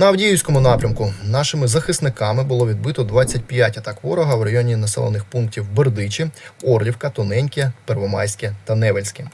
На Авдіївському напрямку нашими захисниками було відбито 25 атак ворога в районі населених пунктів Бердичі, Орлівка, Тоненьке, Первомайське та Невельське.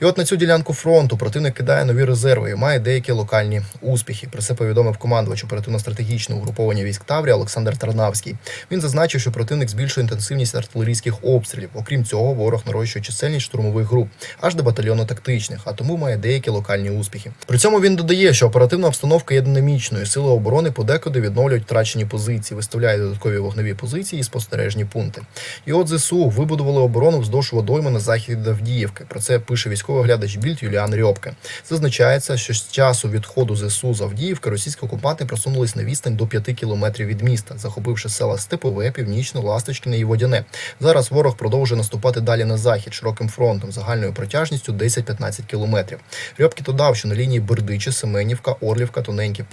І от на цю ділянку фронту противник кидає нові резерви і має деякі локальні успіхи. Про це повідомив командувач оперативно-стратегічного угруповання військ Таврія Олександр Тарнавський. Він зазначив, що противник збільшує інтенсивність артилерійських обстрілів. Окрім цього, ворог нарощує чисельність штурмових груп аж до батальйонно-тактичних, а тому має деякі локальні успіхи. При цьому він додає, що оперативна обстановка є динамічною. Сили оборони подекуди відновлюють втрачені позиції, виставляють додаткові вогневі позиції і спостережні пункти. І от ЗСУ вибудували оборону вздовж водойми на захід Авдіївки. Про це пише військовий оглядач Більд Юліан Рьобке. Зазначається, що з часу відходу ЗСУ з Авдіївки російські окупанти просунулись на відстань до 5 кілометрів від міста, захопивши села Степове, Північне, Ласточкине і Водяне. Зараз ворог продовжує наступати далі на захід широким фронтом загальною протяжністю 10-15 кілометрів. Рьобкі додав, що на лінії Бердичі, Семенівка, Орлівка, Тоненьке,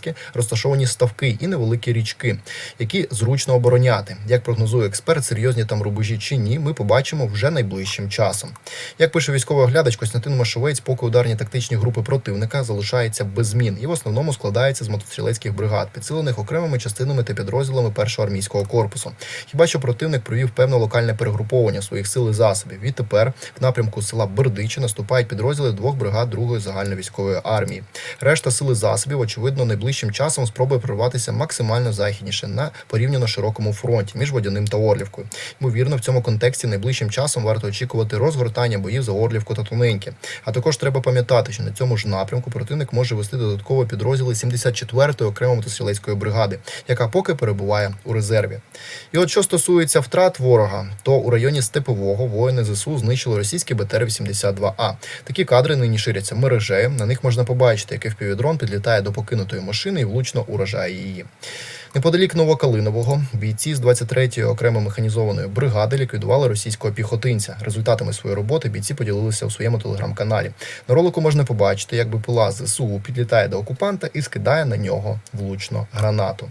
Первомайське розташовані ставки і невеликі річки, які зручно обороняти. Як прогнозує експерт, серйозні там рубежі чи ні, ми побачимо вже найближчим часом. Як пише військовий оглядач Костянтин Машовець, поки ударні тактичні групи противника залишаються без змін і в основному складається з мотострілецьких бригад, підсилених окремими частинами та підрозділами першого армійського корпусу. Хіба що противник провів певне локальне перегруповання своїх сил і засобів. Відтепер в напрямку села Бердичі наступають підрозділи двох бригад другої загальновійськової армії. Решта сили засобів, очевидно, найближчим часом спробує прорватися максимально західніше на порівняно широкому фронті між Водяним та Орлівкою. Ймовірно, в цьому контексті найближчим часом варто очікувати розгортання боїв за Орлівку та Тоненьке. А також треба пам'ятати, що на цьому ж напрямку противник може вести додатково підрозділи 74-ї окремої мотострілецької бригади, яка поки перебуває у резерві. І от що стосується втрат ворога, то у районі Степового воїни ЗСУ знищили російський БТР-82А. Такі кадри нині ширяться мережею. На них можна побачити, як FPV-дрон підлітає до покинутої машини і влучно уражає її. Неподалік Новокалинового бійці з 23-ї окремо механізованої бригади ліквідували російського піхотинця. Результатами своєї роботи бійці поділилися у своєму телеграм-каналі. На ролику можна побачити, як БПЛА ЗСУ підлітає до окупанта і скидає на нього влучно гранату.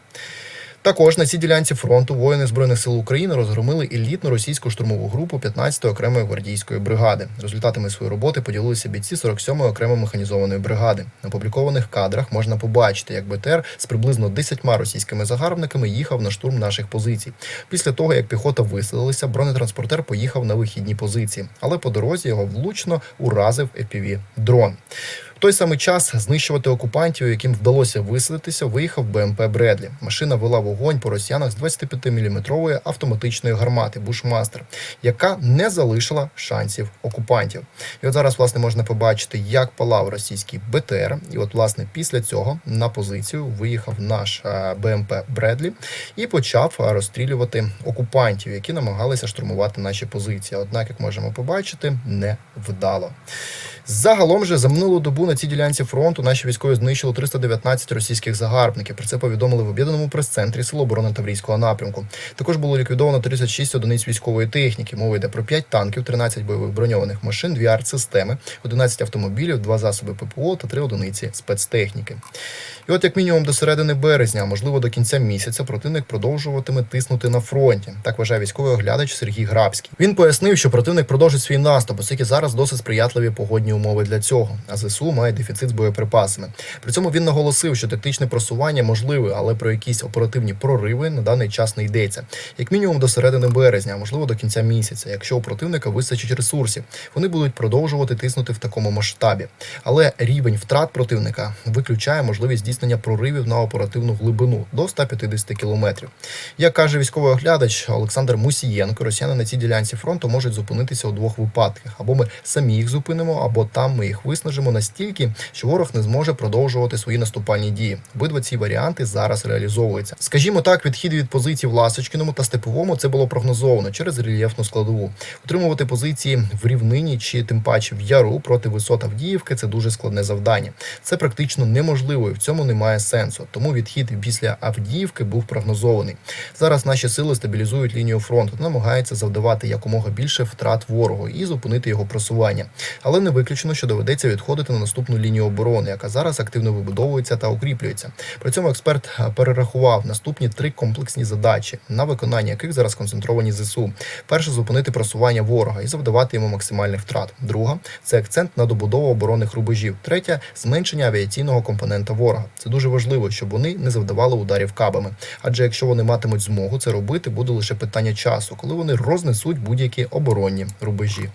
Також на цій ділянці фронту воїни збройних сил України розгромили елітну російську штурмову групу 15-ї окремої гвардійської бригади. Результатами своєї роботи поділилися бійці 47-ї окремо механізованої бригади. На опублікованих кадрах можна побачити, як БТР з приблизно 10 російськими загарбниками їхав на штурм наших позицій. Після того, як піхота виселилася, бронетранспортер поїхав на вихідні позиції, але по дорозі його влучно уразив fpv дрон. Той самий час знищувати окупантів, яким вдалося висадитися, виїхав БМП Бредлі. Машина вела вогонь по росіянах з 25-мм автоматичної гармати Бушмастер, яка не залишила шансів окупантів. І от зараз власне можна побачити, як палав російський БТР. І от, власне, після цього на позицію виїхав наш е, БМП Бредлі і почав розстрілювати окупантів, які намагалися штурмувати наші позиції. Однак, як можемо побачити, не вдало. Загалом же за минулу добу на цій ділянці фронту наші військові знищили 319 російських загарбників. Про це повідомили в об'єднаному прес-центрі Сил оборони Таврійського напрямку. Також було ліквідовано 36 одиниць військової техніки. Мова йде про 5 танків, 13 бойових броньованих машин, 2 артсистеми, 11 автомобілів, 2 засоби ППО та 3 одиниці спецтехніки. І от як мінімум до середини березня, а можливо до кінця місяця, противник продовжуватиме тиснути на фронті. Так вважає військовий оглядач Сергій Грабський. Він пояснив, що противник продовжить свій наступ, оскільки зараз досить сприятливі погодні умови для цього. А ЗСУ має дефіцит з боєприпасами. При цьому він наголосив, що тактичне просування можливе, але про якісь оперативні прориви на даний час не йдеться. Як мінімум до середини березня, а можливо до кінця місяця. Якщо у противника вистачить ресурсів, вони будуть продовжувати тиснути в такому масштабі. Але рівень втрат противника виключає можливість здійснення проривів на оперативну глибину до 150 кілометрів. Як каже військовий оглядач Олександр Мусієнко, росіяни на цій ділянці фронту можуть зупинитися у двох випадках: або ми самі їх зупинимо, або там ми їх виснажимо настільки, що ворог не зможе продовжувати свої наступальні дії. Обидва ці варіанти зараз реалізовуються. Скажімо так, відхід від позицій в Ласочкіному та Степовому це було прогнозовано через рельєфну складову. Утримувати позиції в рівнині чи тим паче в яру проти висот Авдіївки це дуже складне завдання. Це практично неможливо і в цьому немає сенсу. Тому відхід після Авдіївки був прогнозований. Зараз наші сили стабілізують лінію фронту намагаються завдавати якомога більше втрат ворогу і зупинити його просування. Але не виключено, що доведеться відходити на наступну лінію оборони, яка зараз активно вибудовується та укріплюється. При цьому експерт е, перерахував наступні три комплексні задачі, на виконання яких зараз концентровані ЗСУ. Перше зупинити просування ворога і завдавати йому максимальних втрат. Друга це акцент на добудову оборонних рубежів. Третя зменшення авіаційного компонента ворога. Це дуже важливо, щоб вони не завдавали ударів кабами. Адже якщо вони матимуть змогу це робити, буде лише питання часу, коли вони рознесуть будь-які оборонні рубежі.